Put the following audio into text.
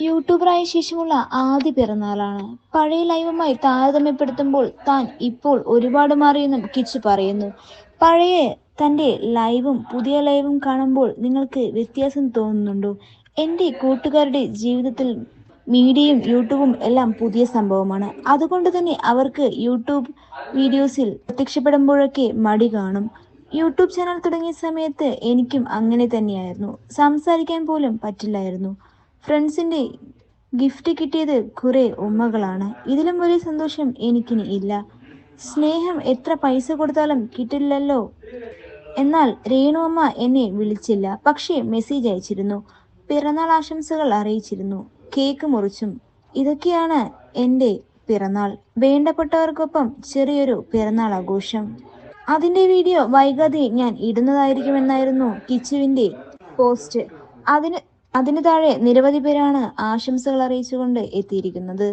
യൂട്യൂബറായ ശേഷമുള്ള ആദ്യ പിറന്നാളാണ്. പഴയ ലൈവുമായി താരതമ്യപ്പെടുത്തുമ്പോൾ താൻ ഇപ്പോൾ ഒരുപാട് മാറിയെന്നും കിച്ച് പറയുന്നു. പഴയ തന്റെ ലൈവും പുതിയ ലൈവും കാണുമ്പോൾ നിങ്ങൾക്ക് വ്യത്യാസം തോന്നുന്നുണ്ടോ? എന്റെ കൂട്ടുകാരുടെ ജീവിതത്തിൽ മീഡിയയും യൂട്യൂബും എല്ലാം പുതിയ സംഭവമാണ്. അതുകൊണ്ട് തന്നെ അവർക്ക് യൂട്യൂബ് വീഡിയോസിൽ പ്രത്യക്ഷപ്പെടുമ്പോഴൊക്കെ മടി കാണും. യൂട്യൂബ് ചാനൽ തുടങ്ങിയ സമയത്ത് എനിക്കും അങ്ങനെ തന്നെയായിരുന്നു. സംസാരിക്കാൻ പോലും പറ്റില്ലായിരുന്നു. ഫ്രണ്ട്സിന്റെ ഗിഫ്റ്റ് കിട്ടിയത് കുറേ ഉമ്മകളാണ്. ഇതിലും വലിയ സന്തോഷം എനിക്കിനി ഇല്ല. സ്നേഹം എത്ര പൈസ കൊടുത്താലും കിട്ടില്ലല്ലോ. എന്നാൽ രേണു അമ്മ എന്നെ വിളിച്ചില്ല. പക്ഷേ മെസ്സേജ് അയച്ചിരുന്നു. പിറന്നാൾ ആശംസകൾ അറിയിച്ചിരുന്നു. കേക്ക് മുറിച്ചും. ഇതൊക്കെയാണ് എന്റെ പിറന്നാൾ. വേണ്ടപ്പെട്ടവർക്കൊപ്പം ചെറിയൊരു പിറന്നാൾ ആഘോഷം. അതിന്റെ വീഡിയോ വൈകാതെ ഞാൻ ഇടുന്നതായിരിക്കുമെന്നായിരുന്നു കിച്ചുവിന്റെ പോസ്റ്റ്. അതിന് അതിന് താഴെ നിരവധി പേരാണ് ആശംസകൾ അറിയിച്ചുകൊണ്ട് എത്തിയിരിക്കുന്നത്.